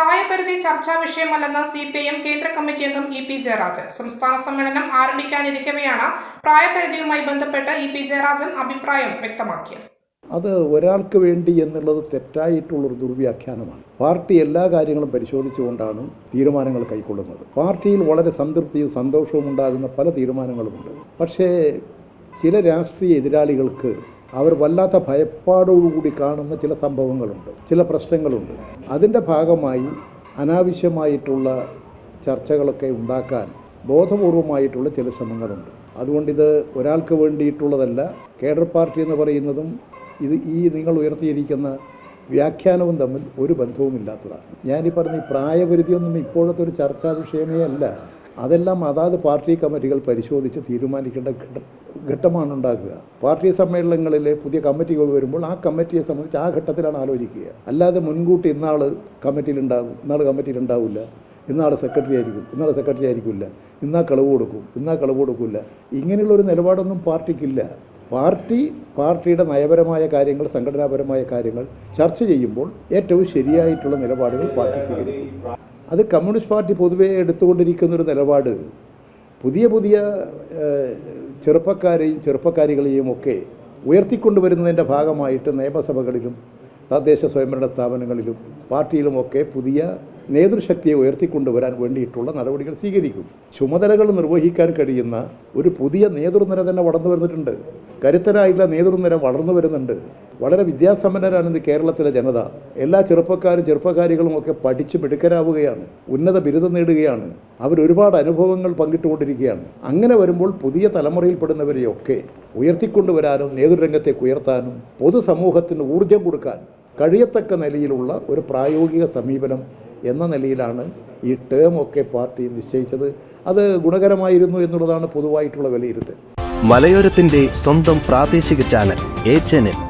പ്രായപരിധി ചർച്ചാ വിഷയമല്ലെന്ന് സി പി എം കേന്ദ്ര കമ്മിറ്റി അംഗം ഇ പി ജയരാജൻ. സംസ്ഥാന സമ്മേളനം ആരംഭിക്കാനിരിക്കവെയാണ് പ്രായപരിധിയുമായി ബന്ധപ്പെട്ട് ഇ പി ജയരാജൻ അഭിപ്രായം വ്യക്തമാക്കിയത്. അത് ഒരാൾക്ക് വേണ്ടി എന്നുള്ളത് തെറ്റായിട്ടുള്ളൊരു ദുർവ്യാഖ്യാനമാണ്. പാർട്ടി എല്ലാ കാര്യങ്ങളും പരിശോധിച്ചുകൊണ്ടാണ് തീരുമാനങ്ങൾ കൈക്കൊള്ളുന്നത്. പാർട്ടിയിൽ വളരെ സംതൃപ്തിയും സന്തോഷവും ഉണ്ടാകുന്ന പല തീരുമാനങ്ങളുമുണ്ട്. പക്ഷേ ചില രാഷ്ട്രീയ എതിരാളികൾക്ക് അവർ വല്ലാത്ത ഭയപ്പാടോടുകൂടി കാണുന്ന ചില സംഭവങ്ങളുണ്ട് ചില പ്രശ്നങ്ങളുണ്ട്. അതിന്റെ ഭാഗമായി അനാവശ്യമായിട്ടുള്ള ചർച്ചകളൊക്കെ ഉണ്ടാക്കാൻ ബോധപൂർവമായിട്ടുള്ള ചില ശ്രമങ്ങളുണ്ട്. അതുകൊണ്ടിത് ഒരാൾക്ക് വേണ്ടിയിട്ടുള്ളതല്ല കേഡർ പാർട്ടി എന്ന് പറയുന്നതും ഇത് ഈ നിങ്ങൾ ഉയർത്തിയിരിക്കുന്ന വ്യാഖ്യാനവും തമ്മിൽ ഒരു ബന്ധവുമില്ലാത്തതാണ്. ഞാനീ പറഞ്ഞ ഈ പ്രായപരിധിയൊന്നും ഇപ്പോഴത്തെ ഒരു ചർച്ചാ വിഷയമേ അല്ല. അതെല്ലാം അതാത് പാർട്ടി കമ്മിറ്റികൾ പരിശോധിച്ച് തീരുമാനിക്കേണ്ട ഘട്ട ഘട്ടമാണ് ഉണ്ടാക്കുക പാർട്ടി സമ്മേളനങ്ങളിൽ പുതിയ കമ്മിറ്റികൾ വരുമ്പോൾ ആ കമ്മിറ്റിയെ സംബന്ധിച്ച് ആ ഘട്ടത്തിലാണ് ആലോചിക്കുക. അല്ലാതെ മുൻകൂട്ടി ഇന്നാൾ കമ്മിറ്റിയിലുണ്ടാകും ഇന്നാൾ കമ്മിറ്റിയിലുണ്ടാവില്ല. ഇന്നാൾ സെക്രട്ടറി ആയിരിക്കും ഇന്നാൾ സെക്രട്ടറി ആയിരിക്കില്ല. ഇന്നാ കളവ് കൊടുക്കും ഇന്നാ കളവ് കൊടുക്കില്ല. ഇങ്ങനെയുള്ളൊരു നിലപാടൊന്നും പാർട്ടിക്കില്ല. പാർട്ടി പാർട്ടിയുടെ നയപരമായ കാര്യങ്ങൾ സംഘടനാപരമായ കാര്യങ്ങൾ ചർച്ച ചെയ്യുമ്പോൾ ഏറ്റവും ശരിയായിട്ടുള്ള നിലപാടുകൾ പാർട്ടി സ്വീകരിക്കും. അത് കമ്മ്യൂണിസ്റ്റ് പാർട്ടി പൊതുവെ എടുത്തുകൊണ്ടിരിക്കുന്നൊരു നിലപാട്. പുതിയ പുതിയ ചെറുപ്പക്കാരെയും ചെറുപ്പക്കാരികളെയും ഒക്കെ ഉയർത്തിക്കൊണ്ടുവരുന്നതിന്റെ ഭാഗമായിട്ട് നിയമസഭകളിലും തദ്ദേശ സ്വയംഭരണ സ്ഥാപനങ്ങളിലും പാർട്ടിയിലുമൊക്കെ പുതിയ നേതൃശക്തിയെ ഉയർത്തിക്കൊണ്ടുവരാൻ വേണ്ടിയിട്ടുള്ള നടപടികൾ സ്വീകരിക്കും. ചുമതലകൾ നിർവഹിക്കാൻ കഴിയുന്ന ഒരു പുതിയ നേതൃനിര തന്നെ വളർന്നു വരുന്നിട്ടുണ്ട് കരുത്തരായിട്ടുള്ള നേതൃനിര വളർന്നു വരുന്നുണ്ട്. വളരെ വിദ്യാസമ്പന്നരാണ് കേരളത്തിലെ ജനത. എല്ലാ ചെറുപ്പക്കാരും ചെറുപ്പക്കാരികളും ഒക്കെ പഠിച്ച് മിടുക്കരാവുകയാണ്. ഉന്നത ബിരുദം നേടുകയാണ്. അവർ ഒരുപാട് അനുഭവങ്ങൾ പങ്കിട്ടുകൊണ്ടിരിക്കുകയാണ്. അങ്ങനെ വരുമ്പോൾ പുതിയ തലമുറയിൽപ്പെടുന്നവരെയൊക്കെ ഉയർത്തിക്കൊണ്ടുവരാനും നേതൃരംഗത്തേക്ക് ഉയർത്താനും പൊതുസമൂഹത്തിന് ഊർജം കൊടുക്കാൻ കഴിയത്തക്ക നിലയിലുള്ള ഒരു പ്രായോഗിക സമീപനം എന്ന നിലയിലാണ് ഈ ടേം ഒക്കെ പാർട്ടി നിശ്ചയിച്ചത്. അത് ഗുണകരമായിരുന്നു എന്നുള്ളതാണ് പൊതുവായിട്ടുള്ള വിലയിരുത്തൽ. മലയോരത്തിന്റെ സ്വന്തം പ്രാദേശിക ചാനൽ എ ചാനൽ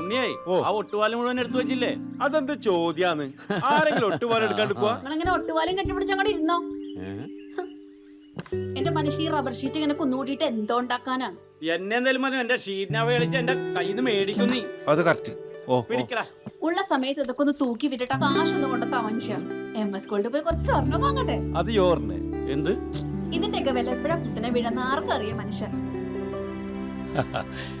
ഉണ്ണിയായി ഓ. ആ ഒട്ടുപാലം മുഴുവൻ എടുത്തു വെച്ചില്ലേ? അതെന്ത് ചോദ്യാന്ന്? ആരെങ്കിലും ഒട്ടുപാലം എടുക്കാണ്ട് പോവാ? നിങ്ങളിങ്ങനെ ഒട്ടുപാലം കെട്ടിപ്പിടിച്ച് അങ്ങോട്ട് ഇരുന്നോ? എന്റെ മനുഷ്യ ഈ റബ്ബർ ഷീറ്റ് ഇങ്ങനെ കുന്നുകൂട്ടിയിട്ട് എന്തോ ഉണ്ടാക്കാനാ? എന്നെ എന്തായാലും മതി എന്റെ ഷീറ്റിനെ കളിച്ച് എന്റെ കയ്യിൽ നിന്ന് മേടിക്കും നീ. അത് കറക്റ്റ് ഓ പിടിക്കടാ. ഉള്ള സമയത്ത് ഇതൊക്കെ ഒന്ന് തൂക്കി വിട്ടിട്ട് കാശൊന്നും കൊണ്ടെത്താ മനുഷ്യ. എം എസ് ഗോൾഡ് പോയി കുറച്ച് സ്വർണം വാങ്ങട്ടെ. അത് യോർന്ന് എന്ത്? ഇതിന്റെയൊക്കെ വില എപ്പോഴാ കുത്തിനെ വീഴുന്ന അറിയാം മനുഷ്യ.